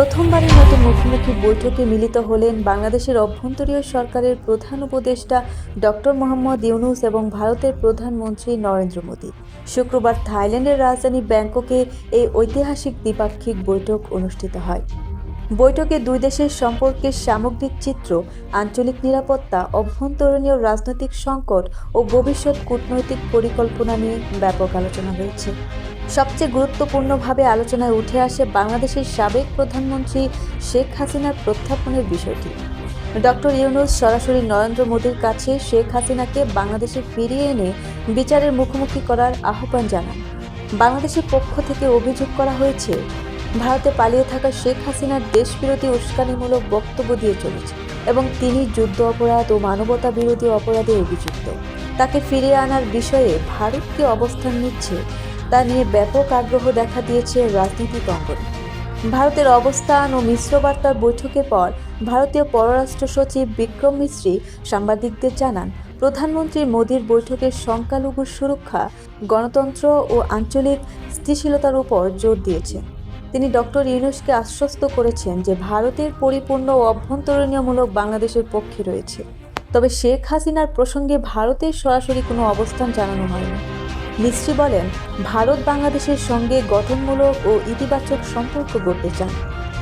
প্রথমবারের মতো মুখোমুখি বৈঠকে মিলিত হলেন বাংলাদেশের অভ্যন্তরীণ সরকারের প্রধান উপদেষ্টা ডক্টর মোহাম্মদ ইউনুস এবং ভারতের প্রধানমন্ত্রী নরেন্দ্র মোদী। শুক্রবার থাইল্যান্ডের রাজধানী ব্যাংককে এই ঐতিহাসিক দ্বিপাক্ষিক বৈঠক অনুষ্ঠিত হয়। বৈঠকে দুই দেশের সম্পর্কের সামগ্রিক চিত্র, আঞ্চলিক নিরাপত্তা অভ্যন্তরীণ রাজনৈতিক সংকট ও ভবিষ্যৎ কূটনৈতিক পরিকল্পনা নিয়ে ব্যাপক আলোচনা হয়েছে। সবচেয়ে গুরুত্বপূর্ণভাবে আলোচনায় উঠে আসে বাংলাদেশের সাবেক প্রধানমন্ত্রী শেখ হাসিনার প্রত্যাপনের বিষয়টি। ডক্টর ইউনুস সরাসরি নরেন্দ্র মোদীর কাছে শেখ হাসিনাকে বাংলাদেশে ফিরিয়ে এনে বিচারের মুখোমুখি করার আহ্বান জানান। বাংলাদেশের পক্ষ থেকে অভিযোগ করা হয়েছে, ভারতে পালিয়ে থাকা শেখ হাসিনার দেশবিরোধী উস্কানিমূলক বক্তব্য দিয়ে চলেছে এবং তিনি যুদ্ধ অপরাধ ও মানবতা বিরোধী অপরাধে অভিযুক্ত। তাকে ফিরিয়ে আনার বিষয়ে ভারত কি অবস্থান নিচ্ছে তা নিয়ে ব্যাপক আগ্রহ দেখা দিয়েছে রাজনীতিক অঙ্গনে। ভারতের অবস্থান ও মিশ্র বার্তার বৈঠকের পর ভারতীয় পররাষ্ট্র সচিব বিক্রম মিশ্রি সাংবাদিকদের জানান, প্রধানমন্ত্রী মোদীর বৈঠকের সংখ্যালঘু সুরক্ষা, গণতন্ত্র ও আঞ্চলিক স্থিতিশীলতার উপর জোর দিয়েছেন তিনি ডক্টর ইউনুসকে আশ্বস্ত করেছেন যে ভারতের পরিপূর্ণ ও অভ্যন্তরীণমূলক বাংলাদেশের পক্ষে রয়েছে। তবে শেখ হাসিনার প্রসঙ্গে ভারতের সরাসরি কোনো অবস্থান জানানো হয়নি। মিস্ত্রি বলেন, ভারত বাংলাদেশের সঙ্গে গঠনমূলক ও ইতিবাচক সম্পর্ক গড়তে চান।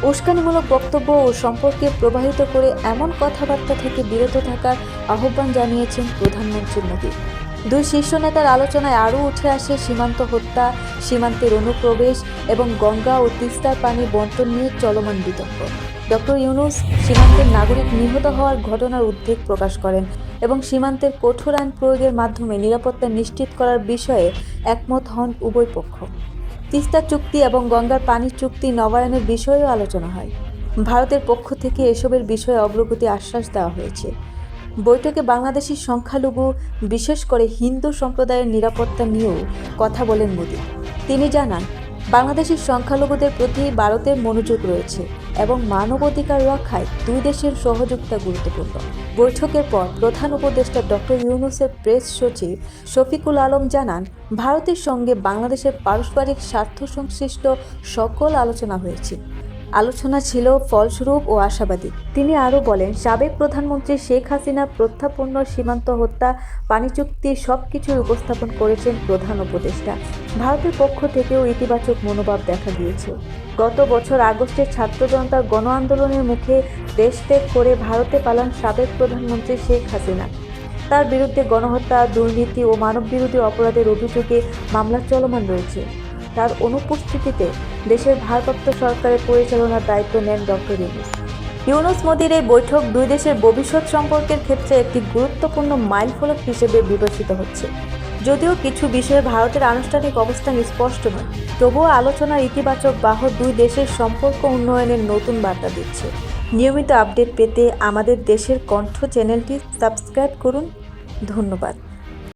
উস্কানিমূলক বক্তব্য ও সম্পর্কে প্রবাহিত করে এমন কথাবার্তা থেকে বিরত থাকার আহ্বান জানিয়েছেন প্রধানমন্ত্রী মোদী। দুই শীর্ষ নেতার আলোচনায় আরও উঠে আসে সীমান্ত হত্যা, সীমান্তের অনুপ্রবেশ এবং গঙ্গা ও তিস্তার পানি বন্টন নিয়ে চলমান বিতর্ক। ডক্টর ইউনুস সীমান্তের নাগরিক নিহত হওয়ার ঘটনার উদ্বেগ প্রকাশ করেন এবং সীমান্তের কঠোর আইন প্রয়োগের মাধ্যমে নিরাপত্তা নিশ্চিত করার বিষয়ে একমত হন উভয় পক্ষ। তিস্তা চুক্তি এবং গঙ্গার পানির চুক্তি নবায়নের বিষয়েও আলোচনা হয়। ভারতের পক্ষ থেকে এসবের বিষয়ে অগ্রগতি আশ্বাস দেওয়া হয়েছে। বৈঠকে বাংলাদেশি সংখ্যালঘু, বিশেষ করে হিন্দু সম্প্রদায়ের নিরাপত্তা নিয়েও কথা বলেন মোদী। তিনি জানান বাংলাদেশের সংখ্যালঘুদের প্রতি ভারতের মনোযোগ রয়েছে। এবং মানবাধিকার রক্ষায় দুই দেশের সহযোগিতা গুরুত্বপূর্ণ। বৈঠকের পর প্রধান উপদেষ্টা ডক্টর ইউনুসের প্রেস সচিব শফিকুল আলম জানান, ভারতের সঙ্গে বাংলাদেশের পারস্পরিক স্বার্থ সংশ্লিষ্ট সকল আলোচনা হয়েছে। আলোচনা ছিল ফলস্বরূপ ও আশাবাদী। তিনি আরও বলেন, সাবেক প্রধানমন্ত্রী শেখ হাসিনা প্রত্যাপন্ন সীমান্ত হত্যা, পানি চুক্তি সব কিছুই উপস্থাপন করেছেন প্রধান উপদেষ্টা। ভারতের পক্ষ থেকেও ইতিবাচক মনোভাব দেখা গিয়েছে গত বছর আগস্টের ছাত্র জনতা গণ আন্দোলনের মুখে দেশ ত্যাগ করে ভারতে পালান সাবেক প্রধানমন্ত্রী শেখ হাসিনা। তার বিরুদ্ধে গণহত্যা, দুর্নীতি ও মানববিরোধী অপরাধের অভিযোগে মামলা চলমান রয়েছে। তার অনুপস্থিতিতে দেশের ভারপ্রাপ্ত সরকারের পরিচালনার দায়িত্ব নেন ডক্টর ইউনুস। ইউনুস মোদির এই বৈঠক দুই দেশের ভবিষ্যৎ সম্পর্কের ক্ষেত্রে একটি গুরুত্বপূর্ণ মাইলফলক হিসেবে বিবেচিত হচ্ছে। যদিও কিছু বিষয়ে ভারতের আনুষ্ঠানিক অবস্থান স্পষ্ট নয়, তবুও আলোচনার ইতিবাচক বাহ দুই দেশের সম্পর্ক উন্নয়নের নতুন বার্তা দিচ্ছে। নিয়মিত আপডেট পেতে আমাদের দেশের কণ্ঠ চ্যানেলটি সাবস্ক্রাইব করুন। ধন্যবাদ।